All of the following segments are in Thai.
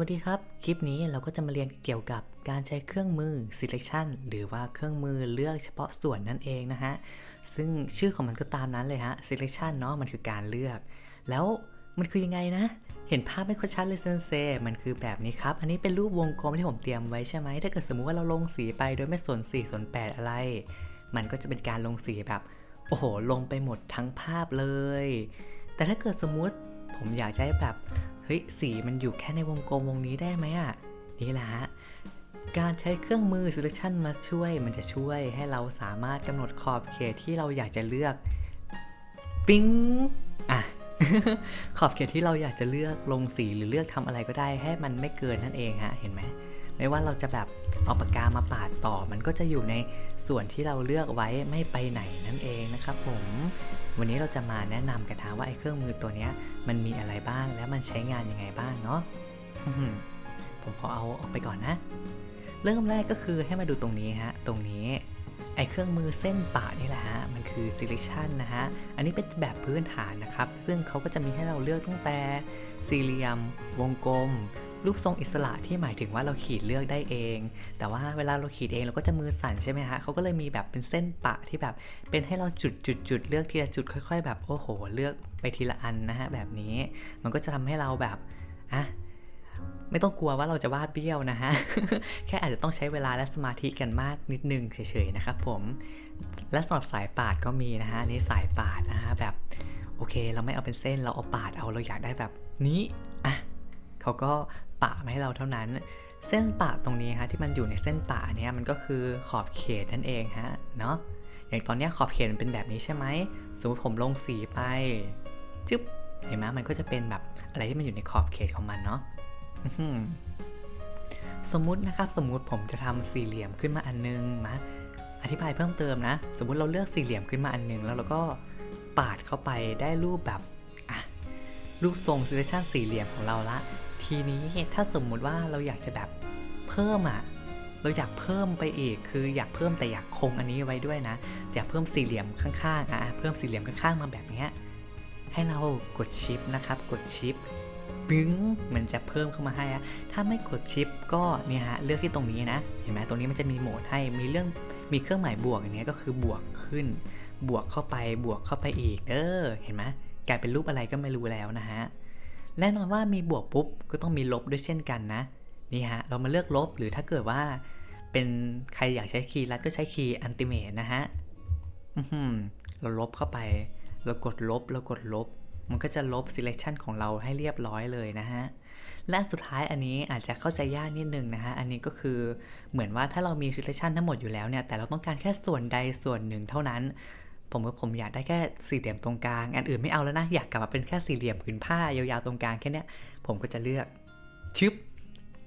วัสดีครับ คลิปนี้เราก็จะมาเรียนเกี่ยวกับการใช้เครื่องมือ selection หรือว่าเครื่องมือเลือกเฉพาะส่วนนั่นเองนะฮะ ซึ่งชื่อของมันก็ตามนั้นเลยฮะ selection เนาะมันคือการเลือก แล้วมันคือยังไงนะ เห็นภาพไม่ค่อยชัดเลยเซนเซ มันคือแบบนี้ครับ อันนี้เป็นรูปวงกลมที่ผมเตรียมไว้ใช่ไหม ถ้าเกิดสมมุติว่าเราลงสีไปโดยไม่สนสีสนแปดอะไร มันก็จะเป็นการลงสีแบบ โอ้โห ลงไปหมดทั้งภาพเลย แต่ถ้าเกิดสมมุติผมอยากจะให้แบบ เฮ้ยสีมันอยู่แค่ในวงกลมวงนี้ได้ไหมอะนี่แหละฮะการใช้เครื่องมือ selection มาช่วย มันจะช่วยให้เราสามารถกำหนดขอบเขตที่เราอยากจะเลือกปิ๊งอะขอบเขตที่เราอยากจะเลือกลงสีหรือเลือกทำอะไรก็ได้ให้มันไม่เกินนั่นเองฮะเห็นไหม ไม่ว่าเราจะแบบเอาปากกามาปาดต่อ มันก็จะอยู่ในส่วนที่เราเลือกไว้ไม่ไปไหนนั่นเองนะครับผมวันนี้เราจะมาแนะนำกันนะว่าไอ้เครื่องมือตัวนี้มันมีอะไรบ้างและมันใช้งานยังไงบ้างเนาะผมขอเอาออกไปก่อนนะ เริ่มแรกก็คือให้มาดูตรงนี้ฮะ ตรงนี้ไอ้เครื่องมือเส้นปะนี่แหละฮะ มันคือ selection นะฮะ อันนี้เป็นแบบพื้นฐานนะครับ ซึ่งเขาก็จะมีให้เราเลือกตั้งแต่สี่เหลี่ยม วงกลม รูปทรงอิสระที่หมายถึงว่าเราขีดเลือกได้เอง แต่ว่าเวลาเราขีดเองเราก็จะมือสั่นใช่ไหมฮะเขาก็เลยมีแบบเป็นเส้นปะที่แบบเป็นให้เราจุดจุดจุดเลือกทีละจุดค่อย ๆ แบบโอ้โห เลือกไปทีละอันนะฮะแบบนี้มันก็จะทำให้เราแบบอะไม่ต้องกลัวว่าเราจะวาดเบี้ยวนะฮะ แค่อาจจะต้องใช้เวลาและสมาธิกันมากนิดนึงเฉยๆนะครับผม และสำหรับสายปาดก็มีนะฮะนนี้สายปาดนะฮะแบบโอเค เราไม่เอาเป็นเส้นเราเอาปาดเอาเราอยากได้แบบนี้อะเขาก็ ปะมาให้เราเท่านั้น เส้นปะตรงนี้ฮะที่มันอยู่ในเส้นปะเนี่ยมันก็คือขอบเขตนั่นเองฮะเนาะอย่างตอนนี้ขอบเขตมันเป็นแบบนี้ใช่ไหมสมมติผมลงสีไปจึ๊บเห็นไหมมันก็จะเป็นแบบอะไรที่มันอยู่ในขอบเขตของมันเนาะสมมุตินะครับสมมุติผมจะทำสี่เหลี่ยมขึ้นมาอันนึงมาอธิบายเพิ่มเติมนะ สมมุติเราเลือกสี่เหลี่ยมขึ้นมาอันนึงแล้วเราก็ปาดเข้าไปได้รูปแบบอะรูปทรง selection สี่เหลี่ยมของเราละ ทีนี้ถ้าสมมุติว่าเราอยากจะแบบเพิ่มอะเราอยากเพิ่มไปอีก คืออยากเพิ่มแต่อยากคงอันนี้ไว้ด้วยนะอยากเพิ่มสี่เหลี่ยมข้างๆอะเพิ่มสี่เหลี่ยมข้างๆมาแบบนี้ให้เรากดชิปนะครับ กดชิปปึ้งมันจะเพิ่มเข้ามาให้อะถ้าไม่กดชิปก็เนี่ยฮะเลือกที่ตรงนี้นะ เห็นไหมตรงนี้มันจะมีโหมดให้ มีเรื่อง มีเครื่องหมายบวกอย่างเนี้ยก็คือบวกขึ้น บวกเข้าไป บวกเข้าไปอีก เออ เห็นไหมกลายเป็นรูปอะไรก็ไม่รู้แล้วนะฮะ แน่นอนว่ามีบวกปุ๊บก็ต้องมีลบด้วยเช่นกันนะ นี่ฮะ เรามาเลือกลบหรือถ้าเกิดว่า เป็นใครอยากใช้คีย์ลัดก็ใช้คีย์อันติเมตนะฮะเราลบเข้าไป เรากดลบ เรากดลบ มันก็จะลบ selection ของเราให้เรียบร้อยเลยนะฮะ และสุดท้ายอันนี้อาจจะเข้าใจยากนิดนึงนะฮะ อันนี้ก็คือเหมือนว่าถ้าเรามี selection ทั้งหมดอยู่แล้วเนี่ย แต่เราต้องการแค่ส่วนใดส่วนหนึ่งเท่านั้น ผมว่าผมอยากได้แค่สี่เหลี่ยมตรงกลางอันอื่นไม่เอาแล้วนะอยากกลับมาเป็นแค่สี่เหลี่ยมผืนผ้ายาวๆตรงกลางแค่นี้ผมก็จะเลือกชึบ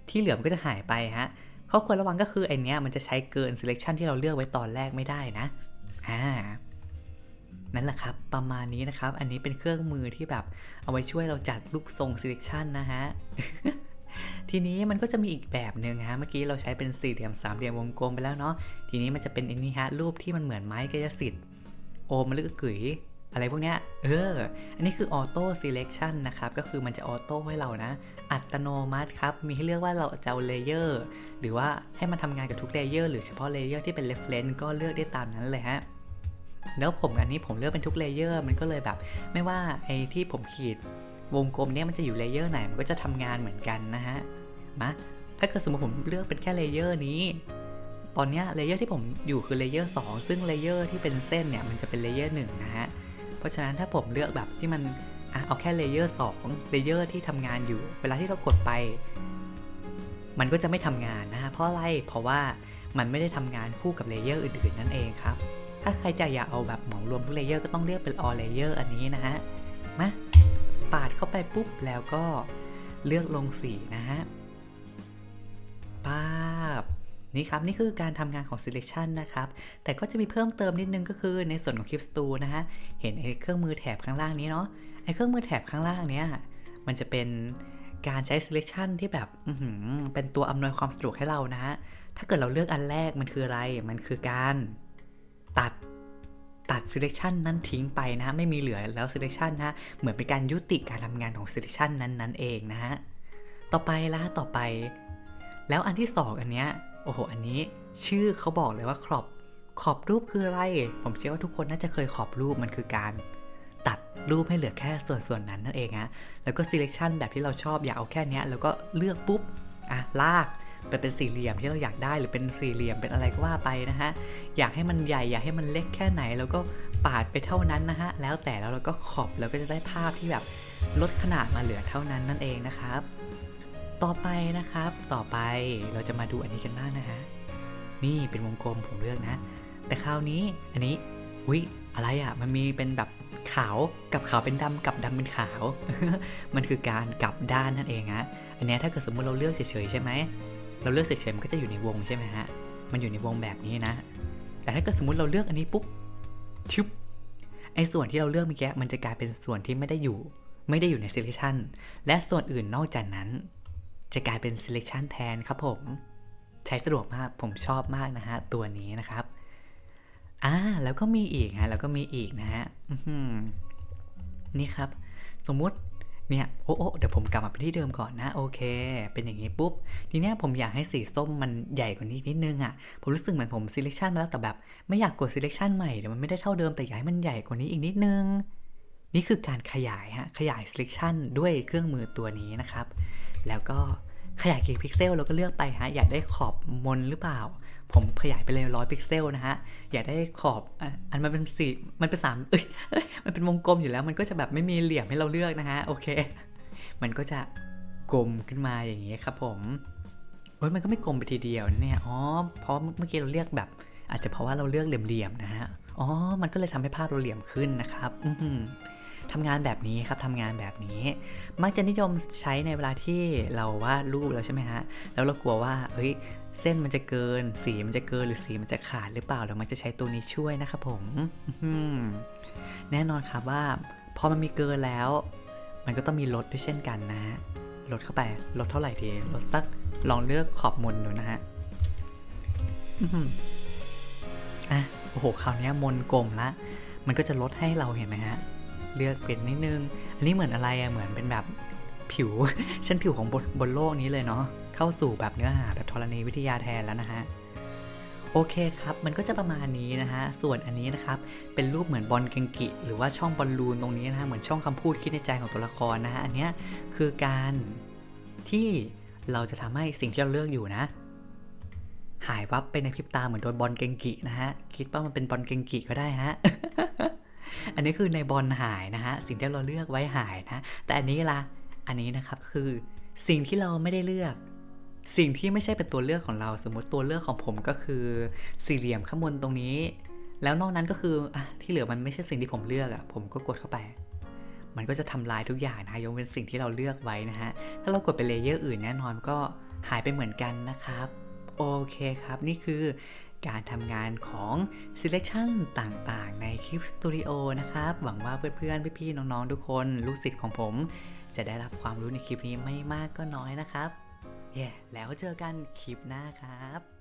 ที่เหลือมันก็จะหายไปฮะข้อควรระวังก็คือไอเนี้ยมันจะใช้เกิน selection ที่เราเลือกไว้ตอนแรกไม่ได้นะอ่านั่นแหละครับ ประมาณนี้นะครับ อันนี้เป็นเครื่องมือที่แบบเอาไว้ช่วยเราจัดรูปทรง selection นะฮะ ทีนี้มันก็จะมีอีกแบบหนึ่งฮะ เมื่อกี้เราใช้เป็นสี่เหลี่ยมสามเหลี่ยมวงกลมไปแล้วเนาะ ทีนี้มันจะเป็นอันนี้ฮะ รูปที่มันเหมือนไม้กายสิทธิ์ โอมลึกกึ๋ยอะไรพวกเนี้ย เออ อันนี้คือออโต้ selection นะครับ ก็คือมันจะออโต้ให้เรานะ อัตโนมัติครับ มีให้เลือกว่าเราจะเอาเลเยอร์ หรือว่าให้มันทำงานกับทุกเลเยอร์หรือเฉพาะเลเยอร์ที่เป็น reference ก็เลือกได้ตามนั้นเลยฮะแล้วผมอันนี้ผมเลือกเป็นทุกเลเยอร์มันก็เลยแบบ ไม่ว่าไอ้ที่ผมขีดวงกลมเนี่ยมันจะอยู่เลเยอร์ไหนมันก็จะทำงานเหมือนกันนะฮะ มา ถ้าเกิดสมมติผมเลือกเป็นแค่เลเยอร์นี้ ตอนนี้เลเยอร์ที่ผมอยู่คือเลเยอร์2ซึ่งเลเยอร์ที่เป็นเส้นเนี่ยมันจะเป็นเลเยอร์1นะฮะ เพราะฉะนั้นถ้าผมเลือกแบบที่มันอะเอาแค่เลเยอร์2เลเยอร์ที่ทำงานอยู่ เวลาที่เรากดไป มันก็จะไม่ทำงานนะฮะ เพราะอะไร เพราะว่ามันไม่ได้ทำงานคู่กับเลเยอร์อื่นๆนั่นเองครับ ถ้าใครจะอยากเอาแบบเหมารวมทุกเลเยอร์ก็ต้องเลือกเป็น all layer อันนี้นะฮะ มาปาดเข้าไปปุ๊บแล้วก็เลือกลงสีนะฮะป้าบ นี่ครับ นี่คือการทำงานของ selection นะครับ แต่ก็จะมีเพิ่มเติมนิดนึงก็คือในส่วนของ Clip Studio นะฮะ เห็นไอ้เครื่องมือแถบข้างล่างนี้เนาะ ไอ้เครื่องมือแถบข้างล่างเนี้ย มันจะเป็นการใช้ selection ที่แบบเป็นตัวอำนวยความสะดวกให้เรานะฮะ ถ้าเกิดเราเลือกอันแรกมันคืออะไร มันคือการตัดตัด selection นั้นทิ้งไปนะฮะ ไม่มีเหลือแล้ว selection นะฮะ เหมือนเป็นการยุติการทำงานของ selection นั้นๆเองนะฮะ ต่อไปละต่อไป แล้วอันที่สองอันเนี้ย โอ้โห อันนี้ชื่อเขาบอกเลยว่าขอบขอบรูปคืออะไร ผมเชื่อว่าทุกคนน่าจะเคยขอบรูปมันคือการ ตัดรูปให้เหลือแค่ส่วนส่วนนั้นนั่นเองฮะแล้วก็ selection แบบที่เราชอบอยากเอาแค่นี้แล้วก็เลือกปุ๊บอะลากไปเป็นสี่เหลี่ยมที่เราอยากได้หรือเป็นสี่เหลี่ยมเป็นอะไรก็ว่าไปนะฮะอยากให้มันใหญ่อยากให้มันเล็กแค่ไหน แล้วก็ปาดไปเท่านั้นนะฮะแล้วแต่แล้วเราก็ขอบแล้วก็จะได้ภาพที่แบบลดขนาดมาเหลือเท่านั้นนั่นเองนะครับ ต่อไปนะครับ ต่อไปเราจะมาดูอันนี้กันบ้างนะฮะ นี่เป็นวงกลมผมเลือกนะ แต่คราวนี้อันนี้วิอะไรอะ่ะ มันมีเป็นแบบขาวกับขาวเป็นดำกับดำเป็นขาว มันคือการกลับด้านนั่นเองฮะ อันนี้ถ้าเกิดสมมติเราเลือกเฉยๆใช่ไหม เราเลือกเฉยๆมันก็จะอยู่ในวงใช่ไหมฮะ มันอยู่ในวงแบบนี้นะ แต่ถ้าเกิดสมมติเราเลือกอันนี้ปุ๊บชึบไอ้ส่วนที่เราเลือกเมื่อกี้มันจะกลายเป็นส่วนที่ไม่ได้อยู่ ไม่ได้อยู่ใน selection และส่วนอื่นนอกจากนั้น จะกลายเป็น selection แทนครับผม ใช้สะดวกมากผมชอบมากนะฮะ ตัวนี้นะครับ อ่า แล้วก็มีอีกฮะ แล้วก็มีอีกนะฮะนี่ครับ สมมุติเนี่ยโอ้โอเดี๋ยวผมกลับมาเป็นที่เดิมก่อนนะ โอเค เป็นอย่างนี้ปุ๊บ ทีเนี้ยผมอยากให้สีส้มมันใหญ่กว่านี้นิดนึงอะ่ะ ผมรู้สึกเหมือนผม selection มาแล้วแต่แบบ ไม่อยากกด selection ใหม่เดี๋ยวมันไม่ได้เท่าเดิมแต่อยากให้มันใหญ่กว่านี้อีกนิดนึง นี่คือการขยายฮะขยาย selection ด้วยเครื่องมือตัวนี้นะครับ แล้วก็ขยายกี่พิกเซลเราก็เลือกไปฮะอยากได้ขอบมนหรือเปล่า ผมขยายไปเลยร้อยพิกเซลนะฮะอยากได้ขอบอันมันเป็นสี่มันเป็นสามเอ้ยมันเป็นวงกลมอยู่แล้ว มันก็จะแบบไม่มีเหลี่ยมให้เราเลือกนะฮะโอเค มันก็จะกลมขึ้นมาอย่างนี้ครับผมเฮ้ยมันก็ไม่กลมไปทีเดียวเนี่ยอ๋อเพราะเมื่อกี้เราเลือกแบบ อาจจะเพราะว่าเราเลือกเหลี่ยมๆนะฮะอ๋อมันก็เลยทำให้ภาพเราเหลี่ยมขึ้นนะครับ อื ทำงานแบบนี้ครับทำงานแบบนี้ มักจะนิยมใช้ในเวลาที่เราวาดรูปแล้วใช่ไหมฮะ แล้วเรากลัวว่าเฮ้ยเส้นมันจะเกิน สีมันจะเกินหรือสีมันจะขาดหรือเปล่าเรามักจะใช้ตัวนี้ช่วยนะครับผมแน่นอนครับว่าพอมันมีเกินแล้ว มันก็ต้องมีลดด้วยเช่นกันนะฮะลดเข้าไปลดเท่าไหร่ดีลดสักลองเลือกขอบมนดูนะฮะอื้อหืออะโอ้โหคราวนี้มนกลมละ มันก็จะลดให้เราเห็นไหมฮะ เลือกเป็นนิดนึง อันนี้เหมือนอะไรอะเหมือนเป็นแบบผิวเช่นผิวของบนบนโลกนี้เลยเนาะเข้าสู่แบบเนื้อหาแบบธรณีวิทยาแทนแล้วนะฮะโอเคครับ มันก็จะประมาณนี้นะฮะ ส่วนอันนี้นะครับ เป็นรูปเหมือนบอลเกงกิ หรือว่าช่องบอลลูนตรงนี้นะฮะ เหมือนช่องคำพูดคิดในใจของตัวละครนะฮะ อันเนี้ยคือการที่เราจะทำให้สิ่งที่เราเลือกอยู่นะ หายวับไปในพริบตาเหมือนโดนบอลเกงกินะฮะ คิดว่ามันเป็นบอลเกงกิก็ได้ฮะ อันนี้คือในบอลหายนะฮะสิ่งที่เราเลือกไว้หายนะ แต่อันนี้ล่ะอันนี้นะครับคือสิ่งที่เราไม่ได้เลือก สิ่งที่ไม่ใช่เป็นตัวเลือกของเรา สมมติตัวเลือกของผมก็คือสี่เหลี่ยมข้างบนตรงนี้ แล้วนอกนั้นก็คืออะที่เหลือมันไม่ใช่สิ่งที่ผมเลือกอะผมก็กดเข้าไปมันก็จะทำลายทุกอย่างนะยกเว้นสิ่งที่เราเลือกไว้นะฮะ ถ้าเรากดไปเลเยอร์อื่นแน่นอนก็หายไปเหมือนกันนะครับ โอเคครับ นี่คือการทำงานของ selection ต่างๆ ในคลิปสตูดิโอนะครับ หวังว่าเพื่อนๆ พี่ๆ น้องๆ ทุกคน ลูกศิษย์ของผม จะได้รับความรู้ในคลิปนี้ไม่มากก็น้อยนะครับ เย้แล้วเจอกันคลิปหน้าครับ